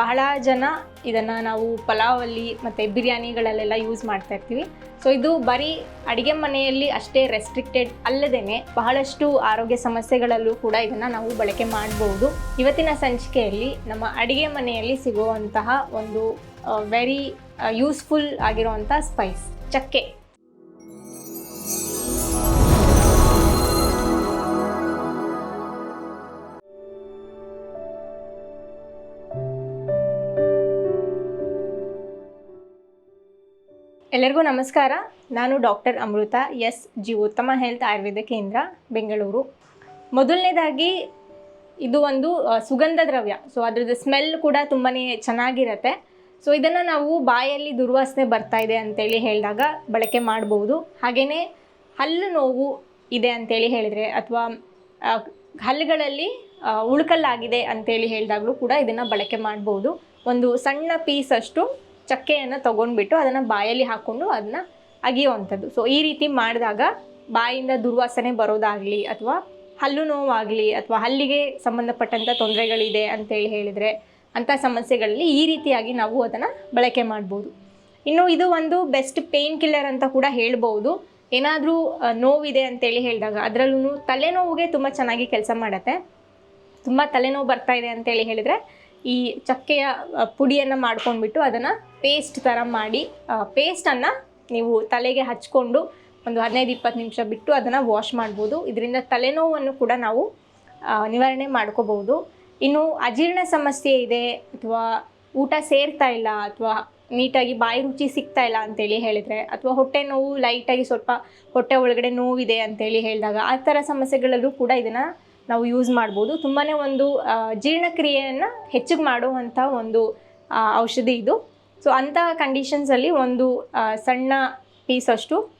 ಬಹಳ ಜನ ಇದನ್ನು ನಾವು ಪಲಾವಲ್ಲಿ ಮತ್ತು ಬಿರಿಯಾನಿಗಳಲ್ಲೆಲ್ಲ ಯೂಸ್ ಮಾಡ್ತಾ ಇರ್ತೀವಿ. ಸೊ ಇದು ಬರೀ ಅಡುಗೆ ಮನೆಯಲ್ಲಿ ಅಷ್ಟೇ ರೆಸ್ಟ್ರಿಕ್ಟೆಡ್ ಅಲ್ಲದೇ ಬಹಳಷ್ಟು ಆರೋಗ್ಯ ಸಮಸ್ಯೆಗಳಲ್ಲೂ ಕೂಡ ಇದನ್ನು ನಾವು ಬಳಕೆ ಮಾಡಬಹುದು ಇವತ್ತಿನ ಸಂಚಿಕೆಯಲ್ಲಿ ನಮ್ಮ ಅಡುಗೆ ಮನೆಯಲ್ಲಿ ಸಿಗುವಂತಹ ಒಂದು ವೆರಿ ಯೂಸ್ಫುಲ್ ಆಗಿರುವಂಥ ಸ್ಪೈಸ್ ಚಕ್ಕೆ. ಎಲ್ಲರಿಗೂ ನಮಸ್ಕಾರ. ನಾನು ಡಾಕ್ಟರ್ ಅಮೃತ, ಎಸ್. ಜಿ. ಉತ್ತಮ ಹೆಲ್ತ್ ಆಯುರ್ವೇದ ಕೇಂದ್ರ, ಬೆಂಗಳೂರು. ಮೊದಲನೇದಾಗಿ ಇದು ಒಂದು ಸುಗಂಧ ದ್ರವ್ಯ. ಸೊ ಅದರದ್ದು ಸ್ಮೆಲ್ ಕೂಡ ತುಂಬಾ ಚೆನ್ನಾಗಿರತ್ತೆ. ಸೊ ಇದನ್ನು ನಾವು ಬಾಯಲ್ಲಿ ದುರ್ವಾಸನೆ ಬರ್ತಾ ಇದೆ ಅಂತೇಳಿ ಹೇಳಿದಾಗ ಬಳಕೆ ಮಾಡ್ಬೋದು. ಹಾಗೆಯೇ ಹಲ್ಲು ನೋವು ಇದೆ ಅಂತೇಳಿ ಹೇಳಿದರೆ ಅಥವಾ ಹಲ್ಲುಗಳಲ್ಲಿ ಉಳುಕಲ್ಲಾಗಿದೆ ಅಂತೇಳಿ ಹೇಳಿದಾಗಲೂ ಕೂಡ ಇದನ್ನು ಬಳಕೆ ಮಾಡ್ಬೋದು. ಒಂದು ಸಣ್ಣ ಪೀಸಷ್ಟು ಚಕ್ಕೆಯನ್ನು ತೊಗೊಂಡ್ಬಿಟ್ಟು ಅದನ್ನು ಬಾಯಲ್ಲಿ ಹಾಕ್ಕೊಂಡು ಅದನ್ನ ಅಗಿಯುವಂಥದ್ದು. ಸೊ ಈ ರೀತಿ ಮಾಡಿದಾಗ ಬಾಯಿಂದ ದುರ್ವಾಸನೆ ಬರೋದಾಗಲಿ ಅಥವಾ ಹಲ್ಲು ನೋವಾಗಲಿ ಅಥವಾ ಹಲ್ಲಿಗೆ ಸಂಬಂಧಪಟ್ಟಂಥ ತೊಂದರೆಗಳಿದೆ ಅಂತೇಳಿ ಹೇಳಿದರೆ ಅಂಥ ಸಮಸ್ಯೆಗಳಲ್ಲಿ ಈ ರೀತಿಯಾಗಿ ನಾವು ಅದನ್ನು ಬಳಕೆ ಮಾಡ್ಬೋದು. ಇನ್ನು ಇದು ಒಂದು ಬೆಸ್ಟ್ ಪೇನ್ ಕಿಲ್ಲರ್ ಅಂತ ಕೂಡ ಹೇಳ್ಬೋದು. ಏನಾದರೂ ನೋವಿದೆ ಅಂತೇಳಿ ಹೇಳಿದಾಗ ಅದರಲ್ಲೂ ತಲೆನೋವಿಗೆ ತುಂಬ ಚೆನ್ನಾಗಿ ಕೆಲಸ ಮಾಡುತ್ತೆ. ತುಂಬ ತಲೆನೋವು ಬರ್ತಾ ಇದೆ ಅಂತೇಳಿ ಹೇಳಿದರೆ ಈ ಚಕ್ಕೆಯ ಪುಡಿಯನ್ನು ಮಾಡ್ಕೊಂಡ್ಬಿಟ್ಟು ಅದನ್ನು ಪೇಸ್ಟ್ ಥರ ಮಾಡಿ ಪೇಸ್ಟನ್ನು ನೀವು ತಲೆಗೆ ಹಚ್ಕೊಂಡು ಒಂದು ಹದಿನೈದು ಇಪ್ಪತ್ತು ನಿಮಿಷ ಬಿಟ್ಟು ಅದನ್ನು ವಾಶ್ ಮಾಡ್ಬೋದು. ಇದರಿಂದ ತಲೆನೋವನ್ನು ಕೂಡ ನಾವು ನಿವಾರಣೆ ಮಾಡ್ಕೋಬಹುದು. ಇನ್ನು ಅಜೀರ್ಣ ಸಮಸ್ಯೆ ಇದೆ ಅಥವಾ ಊಟ ಸೇರ್ತಾ ಇಲ್ಲ ಅಥವಾ ನೀಟಾಗಿ ಬಾಯಿ ರುಚಿ ಸಿಗ್ತಾ ಇಲ್ಲ ಅಂತೇಳಿ ಹೇಳಿದರೆ, ಅಥವಾ ಹೊಟ್ಟೆ ನೋವು ಲೈಟಾಗಿ ಸ್ವಲ್ಪ ಹೊಟ್ಟೆ ಒಳಗಡೆ ನೋವಿದೆ ಅಂತೇಳಿ ಹೇಳಿದಾಗ ಆ ಥರ ಸಮಸ್ಯೆಗಳಲ್ಲೂ ಕೂಡ ಇದನ್ನು ನಾವು ಯೂಸ್ ಮಾಡ್ಬೋದು. ತುಂಬಾ ಒಂದು ಜೀರ್ಣಕ್ರಿಯೆಯನ್ನು ಹೆಚ್ಚಿಗೆ ಮಾಡುವಂಥ ಒಂದು ಔಷಧಿ ಇದು. ಸೊ ಅಂಥ ಕಂಡೀಷನ್ಸಲ್ಲಿ ಒಂದು ಸಣ್ಣ ಸಣ್ಣ ಪೀಸಷ್ಟು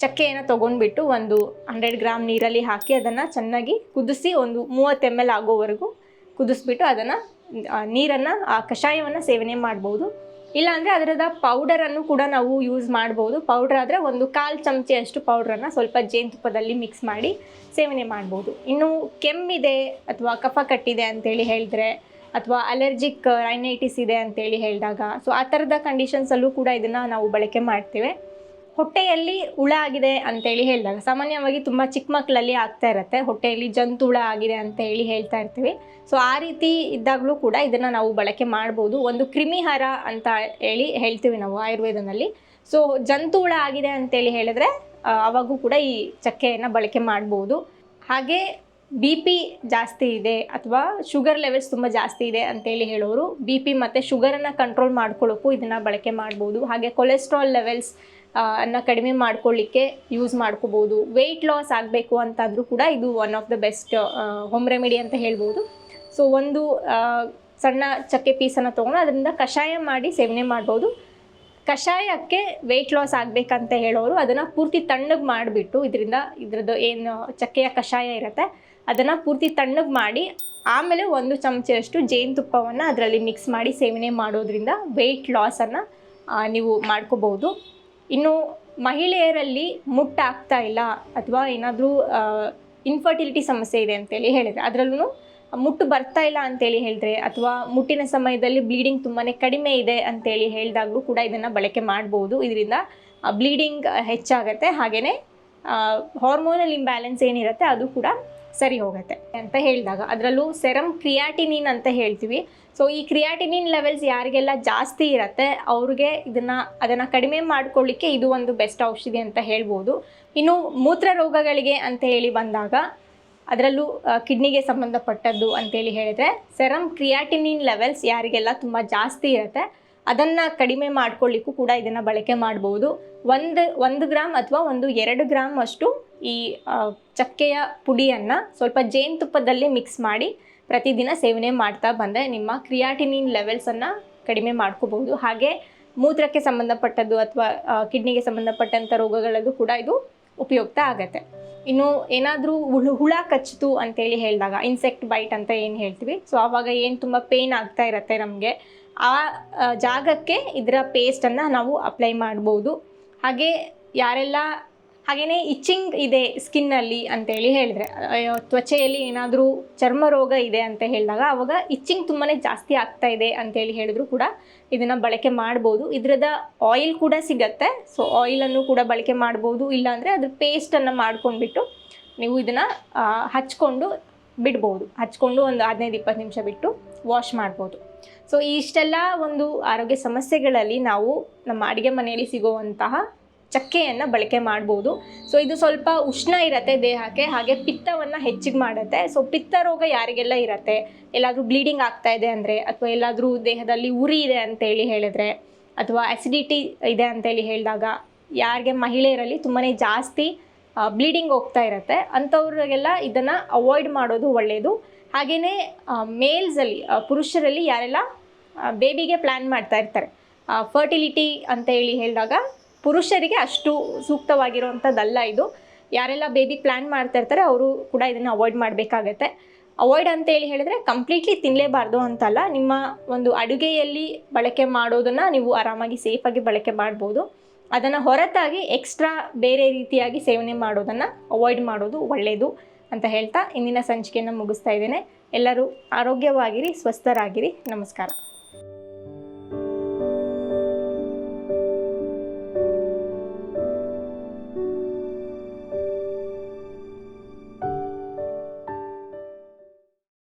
ಚಕ್ಕೆಯನ್ನು ತೊಗೊಂಡ್ಬಿಟ್ಟು ಒಂದು ಹಂಡ್ರೆಡ್ ಗ್ರಾಮ್ ನೀರಲ್ಲಿ ಹಾಕಿ ಅದನ್ನು ಚೆನ್ನಾಗಿ ಕುದಿಸಿ ಒಂದು ಮೂವತ್ತು ಎಂ ಎಲ್ ಆಗೋವರೆಗೂ ಕುದಿಸ್ಬಿಟ್ಟು ಅದನ್ನು ನೀರನ್ನು, ಆ, ಕಷಾಯವನ್ನು ಸೇವನೆ ಮಾಡ್ಬೋದು. ಇಲ್ಲಾಂದರೆ ಅದರದ ಪೌಡರನ್ನು ಕೂಡ ನಾವು ಯೂಸ್ ಮಾಡ್ಬೋದು. ಪೌಡ್ರ್ ಆದರೆ ಒಂದು ಕಾಲು ಚಮಚೆಯಷ್ಟು ಪೌಡ್ರನ್ನು ಸ್ವಲ್ಪ ಜೇನುತುಪ್ಪದಲ್ಲಿ ಮಿಕ್ಸ್ ಮಾಡಿ ಸೇವನೆ ಮಾಡ್ಬೋದು. ಇನ್ನು ಕೆಮ್ಮಿದೆ ಅಥವಾ ಕಫ ಕಟ್ಟಿದೆ ಅಂತೇಳಿ ಹೇಳಿದ್ರೆ ಅಥವಾ ಅಲರ್ಜಿಕ್ ರೈನೈಟಿಸ್ ಇದೆ ಅಂತೇಳಿ ಹೇಳಿದಾಗ ಸೊ ಆ ಥರದ ಕಂಡೀಷನ್ಸಲ್ಲೂ ಕೂಡ ಇದನ್ನು ನಾವು ಬಳಕೆ ಮಾಡ್ತೇವೆ. ಹೊಟ್ಟೆಯಲ್ಲಿ ಹುಳ ಆಗಿದೆ ಅಂತೇಳಿ ಹೇಳಿದಾಗ, ಸಾಮಾನ್ಯವಾಗಿ ತುಂಬ ಚಿಕ್ಕ ಮಕ್ಕಳಲ್ಲಿ ಆಗ್ತಾ ಇರುತ್ತೆ. ಹೊಟ್ಟೆಯಲ್ಲಿ ಜಂತು ಹುಳ ಆಗಿದೆ ಅಂತ ಹೇಳಿ ಹೇಳ್ತಾ ಇರ್ತೀವಿ. ಸೊ ಆ ರೀತಿ ಇದ್ದಾಗಲೂ ಕೂಡ ಇದನ್ನು ನಾವು ಬಳಕೆ ಮಾಡ್ಬೋದು. ಒಂದು ಕ್ರಿಮಿಹಾರ ಅಂತ ಹೇಳಿ ಹೇಳ್ತೀವಿ ನಾವು ಆಯುರ್ವೇದನಲ್ಲಿ ಸೊ ಜಂತು ಹುಳ ಆಗಿದೆ ಅಂತೇಳಿ ಹೇಳಿದ್ರೆ ಅವಾಗೂ ಕೂಡ ಈ ಚಕ್ಕೆಯನ್ನು ಬಳಕೆ ಮಾಡ್ಬೋದು. ಹಾಗೆ ಬಿ ಪಿ ಜಾಸ್ತಿ ಇದೆ ಅಥವಾ ಶುಗರ್ ಲೆವೆಲ್ಸ್ ತುಂಬ ಜಾಸ್ತಿ ಇದೆ ಅಂತೇಳಿ ಹೇಳೋರು ಬಿ ಪಿ ಮತ್ತು ಶುಗರನ್ನು ಕಂಟ್ರೋಲ್ ಮಾಡ್ಕೊಳ್ಳೋಕ್ಕೂ ಇದನ್ನು ಬಳಕೆ ಮಾಡ್ಬೋದು. ಹಾಗೆ ಕೊಲೆಸ್ಟ್ರಾಲ್ ಲೆವೆಲ್ಸ್ ಅನ್ನು ಕಡಿಮೆ ಮಾಡ್ಕೊಳ್ಳಿಕ್ಕೆ ಯೂಸ್ ಮಾಡ್ಕೋಬೋದು. ವೆಯ್ಟ್ ಲಾಸ್ ಆಗಬೇಕು ಅಂತಂದರೂ ಕೂಡ ಇದು one of the best home remedy ಅಂತ ಹೇಳ್ಬೋದು. ಸೊ ಒಂದು ಸಣ್ಣ ಚಕ್ಕೆ ಪೀಸನ್ನು ತೊಗೊಂಡು ಅದರಿಂದ ಕಷಾಯ ಮಾಡಿ ಸೇವನೆ ಮಾಡ್ಬೋದು. ಕಷಾಯಕ್ಕೆ ವೆಯ್ಟ್ ಲಾಸ್ ಆಗಬೇಕಂತ ಹೇಳೋರು ಅದನ್ನು ಪೂರ್ತಿ ತಣ್ಣಗೆ ಮಾಡಿಬಿಟ್ಟು ಇದರಿಂದ ಇದ್ರದ್ದು ಏನು ಚಕ್ಕೆಯ ಕಷಾಯ ಇರುತ್ತೆ ಅದನ್ನು ಪೂರ್ತಿ ತಣ್ಣಗೆ ಮಾಡಿ, ಆಮೇಲೆ ಒಂದು ಚಮಚದಷ್ಟು ಜೇನುತುಪ್ಪವನ್ನು ಅದರಲ್ಲಿ ಮಿಕ್ಸ್ ಮಾಡಿ ಸೇವನೆ ಮಾಡೋದ್ರಿಂದ ವೆಯ್ಟ್ ಲಾಸನ್ನು ನೀವು ಮಾಡ್ಕೋಬೋದು ಇನ್ನು ಮಹಿಳೆಯರಲ್ಲಿ ಮುಟ್ಟಾಗ್ತಾ ಇಲ್ಲ ಅಥವಾ ಏನಾದರೂ ಇನ್ಫರ್ಟಿಲಿಟಿ ಸಮಸ್ಯೆ ಇದೆ ಅಂತೇಳಿ ಹೇಳಿದರೆ ಅದರಲ್ಲೂ ಮುಟ್ಟು ಬರ್ತಾ ಇಲ್ಲ ಅಂತೇಳಿ ಹೇಳಿದ್ರೆ ಅಥವಾ ಮುಟ್ಟಿನ ಸಮಯದಲ್ಲಿ ಬ್ಲೀಡಿಂಗ್ ತುಂಬಾ ಕಡಿಮೆ ಇದೆ ಅಂತೇಳಿ ಹೇಳಿದಾಗಲೂ ಕೂಡ ಇದನ್ನು ಬಳಕೆ ಮಾಡ್ಬೋದು. ಇದರಿಂದ ಬ್ಲೀಡಿಂಗ್ ಹೆಚ್ಚಾಗತ್ತೆ. ಹಾಗೆಯೇ ಹಾರ್ಮೋನಲ್ ಇಂಬ್ಯಾಲೆನ್ಸ್ ಏನಿರುತ್ತೆ ಅದು ಕೂಡ ಸರಿ ಹೋಗುತ್ತೆ ಅಂತ ಹೇಳಿದಾಗ ಅದರಲ್ಲೂ ಸೆರಮ್ ಕ್ರಿಯಾಟಿನಿನ್ ಅಂತ ಹೇಳ್ತೀವಿ. ಸೊ ಈ ಕ್ರಿಯಾಟಿನಿನ್ ಲೆವೆಲ್ಸ್ ಯಾರಿಗೆಲ್ಲ ಜಾಸ್ತಿ ಇರುತ್ತೆ, ಅವ್ರಿಗೆ ಇದನ್ನು, ಅದನ್ನು ಕಡಿಮೆ ಮಾಡ್ಕೊಳ್ಳಿಕ್ಕೆ ಇದು ಒಂದು ಬೆಸ್ಟ್ ಔಷಧಿ ಅಂತ ಹೇಳ್ಬೋದು. ಇನ್ನು ಮೂತ್ರ ರೋಗಗಳಿಗೆ ಅಂತ ಹೇಳಿ ಬಂದಾಗ ಅದರಲ್ಲೂ ಕಿಡ್ನಿಗೆ ಸಂಬಂಧಪಟ್ಟದ್ದು ಅಂತೇಳಿ ಹೇಳಿದರೆ ಸೆರಮ್ ಕ್ರಿಯಾಟಿನಿನ್ ಲೆವೆಲ್ಸ್ ಯಾರಿಗೆಲ್ಲ ತುಂಬ ಜಾಸ್ತಿ ಇರುತ್ತೆ, ಅದನ್ನು ಕಡಿಮೆ ಮಾಡ್ಕೊಳ್ಳಿಕ್ಕೂ ಕೂಡ ಇದನ್ನು ಬಳಕೆ ಮಾಡ್ಬೋದು. ಒಂದು ಒಂದು ಗ್ರಾಮ್ ಅಥವಾ ಒಂದು ಎರಡು ಗ್ರಾಮ್ ಅಷ್ಟು ಈ ಚಕ್ಕೆಯ ಪುಡಿಯನ್ನು ಸ್ವಲ್ಪ ಜೇನುತುಪ್ಪದಲ್ಲಿ ಮಿಕ್ಸ್ ಮಾಡಿ ಪ್ರತಿದಿನ ಸೇವನೆ ಮಾಡ್ತಾ ಬಂದರೆ ನಿಮ್ಮ ಕ್ರಿಯಾಟಿನಿನ್ ಲೆವೆಲ್ಸನ್ನು ಕಡಿಮೆ ಮಾಡ್ಕೋಬಹುದು. ಹಾಗೆ ಮೂತ್ರಕ್ಕೆ ಸಂಬಂಧಪಟ್ಟದ್ದು ಅಥವಾ ಕಿಡ್ನಿಗೆ ಸಂಬಂಧಪಟ್ಟಂಥ ರೋಗಗಳಲ್ಲೂ ಕೂಡ ಇದು ಉಪಯುಕ್ತ ಆಗತ್ತೆ. ಇನ್ನು ಏನಾದರೂ ಹುಳು ಹುಳ ಕಚ್ಚಿತು ಅಂತೇಳಿ ಹೇಳಿದಾಗ ಇನ್ಸೆಕ್ಟ್ ಬೈಟ್ ಅಂತ ಏನು ಹೇಳ್ತೀವಿ ಸೊ ಆವಾಗ ಏನು ತುಂಬ ಪೇಯ್ನ್ ಆಗ್ತಾ ಇರತ್ತೆ ನಮಗೆ ಆ, ಜಾಗಕ್ಕೆ ಇದರ ಪೇಸ್ಟನ್ನು ನಾವು ಅಪ್ಲೈ ಮಾಡ್ಬೋದು. ಹಾಗೆ ಯಾರೆಲ್ಲ ಹಾಗೆಯೇ ಇಚ್ಚಿಂಗ್ ಇದೆ ಸ್ಕಿನ್ನಲ್ಲಿ ಅಂತೇಳಿ ಹೇಳಿದ್ರೆ ತ್ವಚೆಯಲ್ಲಿ ಏನಾದರೂ ಚರ್ಮ ರೋಗ ಇದೆ ಅಂತ ಹೇಳಿದಾಗ ಅವಾಗ ಇಚ್ಚಿಂಗ್ ತುಂಬಾ ಜಾಸ್ತಿ ಆಗ್ತಾ ಇದೆ ಅಂತೇಳಿ ಹೇಳಿದ್ರು ಕೂಡ ಇದನ್ನು ಬಳಕೆ ಮಾಡ್ಬೋದು. ಇದರದ ಆಯಿಲ್ ಕೂಡ ಸಿಗತ್ತೆ. ಸೊ ಆಯಿಲನ್ನು ಕೂಡ ಬಳಕೆ ಮಾಡ್ಬೋದು. ಇಲ್ಲಾಂದರೆ ಅದ್ರ ಪೇಸ್ಟನ್ನು ಮಾಡ್ಕೊಂಡ್ಬಿಟ್ಟು ನೀವು ಇದನ್ನು ಹಚ್ಕೊಂಡು ಬಿಡ್ಬೋದು. ಹಚ್ಕೊಂಡು ಒಂದು ಹದಿನೈದು, ಇಪ್ಪತ್ತು ನಿಮಿಷ ಬಿಟ್ಟು ವಾಶ್ ಮಾಡ್ಬೋದು. ಸೊ ಇಷ್ಟೆಲ್ಲ ಒಂದು ಆರೋಗ್ಯ ಸಮಸ್ಯೆಗಳಲ್ಲಿ ನಾವು ನಮ್ಮ ಅಡುಗೆ ಮನೆಯಲ್ಲಿ ಸಿಗುವಂತಹ ಚಕ್ಕೆಯನ್ನು ಬಳಕೆ ಮಾಡ್ಬೋದು. ಸೊ ಇದು ಸ್ವಲ್ಪ ಉಷ್ಣ ಇರತ್ತೆ ದೇಹಕ್ಕೆ, ಹಾಗೆ ಪಿತ್ತವನ್ನು ಹೆಚ್ಚಿಗೆ ಮಾಡುತ್ತೆ. ಸೊ ಪಿತ್ತ ರೋಗ ಯಾರಿಗೆಲ್ಲ ಇರತ್ತೆ? ಎಲ್ಲಾದರೂ ಬ್ಲೀಡಿಂಗ್ ಆಗ್ತಾ ಇದೆ ಅಂದರೆ, ಅಥವಾ ಎಲ್ಲಾದರೂ ದೇಹದಲ್ಲಿ ಉರಿ ಇದೆ ಅಂತೇಳಿ ಹೇಳಿದ್ರೆ, ಅಥವಾ ಆ್ಯಸಿಡಿಟಿ ಇದೆ ಅಂತೇಳಿ ಹೇಳಿದಾಗ, ಯಾರಿಗೆ ಮಹಿಳೆಯರಲ್ಲಿ ತುಂಬಾ ಜಾಸ್ತಿ ಬ್ಲೀಡಿಂಗ್ ಹೋಗ್ತಾ ಇರುತ್ತೆ. ಅಂಥವ್ರಿಗೆಲ್ಲ ಇದನ್ನು ಅವಾಯ್ಡ್ ಮಾಡೋದು ಒಳ್ಳೆಯದು ಹಾಗೆಯೇ ಮೇಲ್ಸಲ್ಲಿ ಪುರುಷರಲ್ಲಿ ಯಾರೆಲ್ಲ ಬೇಬಿಗೆ ಪ್ಲ್ಯಾನ್ ಮಾಡ್ತಾ ಇರ್ತಾರೆ. ಫರ್ಟಿಲಿಟಿ ಅಂತ ಹೇಳಿ ಹೇಳಿದಾಗ ಪುರುಷರಿಗೆ ಅಷ್ಟು ಸೂಕ್ತವಾಗಿರುವಂಥದ್ದಲ್ಲ ಇದು. ಯಾರೆಲ್ಲ ಬೇಬಿ ಪ್ಲ್ಯಾನ್ ಮಾಡ್ತಾ ಇರ್ತಾರೆ, ಅವರು ಕೂಡ ಇದನ್ನು ಅವಾಯ್ಡ್ ಮಾಡಬೇಕಾಗತ್ತೆ. ಅವಾಯ್ಡ್ ಅಂತೇಳಿ ಹೇಳಿದ್ರೆ ಕಂಪ್ಲೀಟ್ಲಿ ತಿನ್ನಲೇಬಾರ್ದು ಅಂತಲ್ಲ. ನಿಮ್ಮ ಒಂದು ಅಡುಗೆಯಲ್ಲಿ ಬಳಕೆ ಮಾಡೋದನ್ನು ನೀವು ಆರಾಮಾಗಿ ಸೇಫಾಗಿ ಬಳಕೆ ಮಾಡ್ಬೋದು. ಅದನ್ನು ಹೊರತಾಗಿ ಎಕ್ಸ್ಟ್ರಾ ಬೇರೆ ರೀತಿಯಾಗಿ ಸೇವನೆ ಮಾಡೋದನ್ನು ಅವಾಯ್ಡ್ ಮಾಡೋದು ಒಳ್ಳೆಯದು ಅಂತ ಹೇಳ್ತಾ ಇಂದಿನ ಸಂಚಿಕೆಯನ್ನು ಮುಗಿಸ್ತಾ ಇದ್ದೇನೆ. ಎಲ್ಲರೂ ಆರೋಗ್ಯವಾಗಿರಿ, ಸ್ವಸ್ಥರಾಗಿರಿ. ನಮಸ್ಕಾರ.